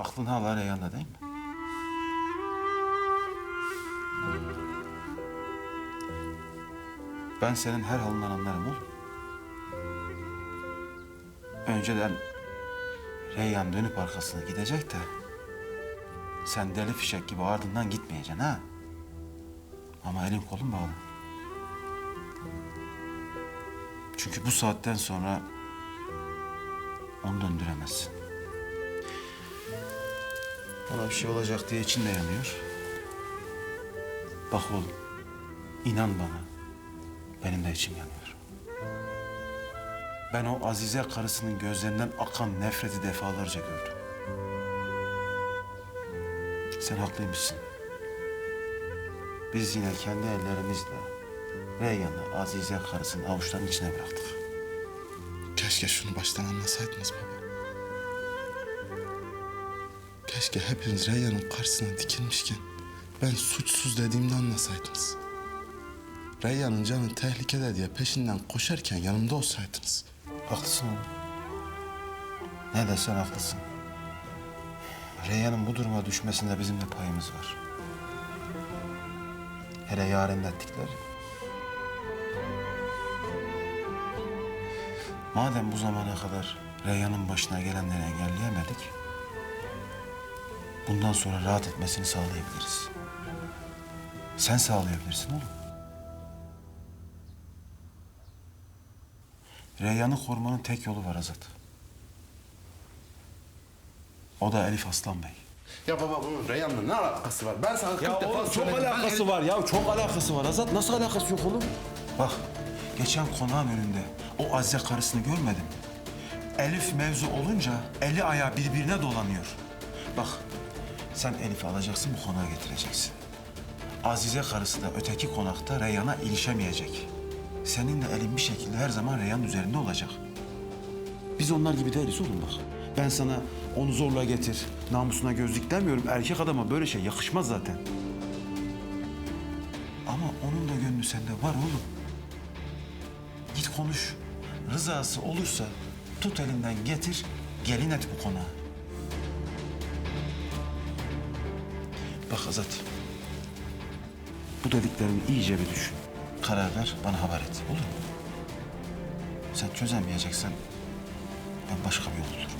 Aklın hala Reyhan'da değil mi? Ben senin her halinden anlarım oğlum. Önceden Reyhan dönüp arkasına gidecek de... ...sen deli fişek gibi ardından gitmeyeceksin ha. Ama elin kolun bağlı. Çünkü bu saatten sonra onu döndüremezsin. Ona bir şey olacak diye için de yanıyor. Bak oğlum, inan bana, benim de içim yanıyor. Ben o Azize karısının gözlerinden akan nefreti defalarca gördüm. Sen haklıymışsın. Biz yine kendi ellerimizle Reyyan'ı Azize karısının avuçlarının içine bıraktık. Keşke şunu baştan anlasaydınız baba. Keşke hepiniz Reyhan'ın karşısına dikilmişken ben suçsuz dediğimde anlasaydınız. Reyhan'ın canı tehlikede diye peşinden koşarken yanımda olsaydınız. Haklısın oğlum. Ne desen haklısın. Reyhan'ın bu duruma düşmesinde bizim de payımız var. Hele yarın ettikleri. Madem bu zamana kadar Reyhan'ın başına gelenleri engelleyemedik... ...bundan sonra rahat etmesini sağlayabiliriz. Sen sağlayabilirsin oğlum. Reyhan'ı korumanın tek yolu var Azat. O da Elif Aslan Bey. Ya baba bunun Reyhan'la ne alakası var? Ben sana Ya oğlum çok alakası var ya çok alakası var Azat nasıl alakası yok oğlum? Bak, geçen konağın önünde o Azize karısını görmedin mi? Elif mevzu olunca eli ayağı birbirine dolanıyor. Bak, sen Elif'i alacaksın bu konağa getireceksin. Azize karısı da öteki konakta Reyhan'a ilişemeyecek. Senin de elin bir şekilde her zaman Reyhan'ın üzerinde olacak. Biz onlar gibi değiliz oğlum bak. Ben sana onu zorla getir, namusuna gözlük demiyorum. Erkek adama böyle şey yakışmaz zaten. Ama onun da gönlü sende var oğlum. Git konuş. Rızası olursa tut elinden getir, gelin et bu konağa. Bak Azat. Bu dediklerimi iyice bir düşün. Karar ver, bana haber et. Olur mu? Sen çözemeyeceksen ben başka bir yol bulurum.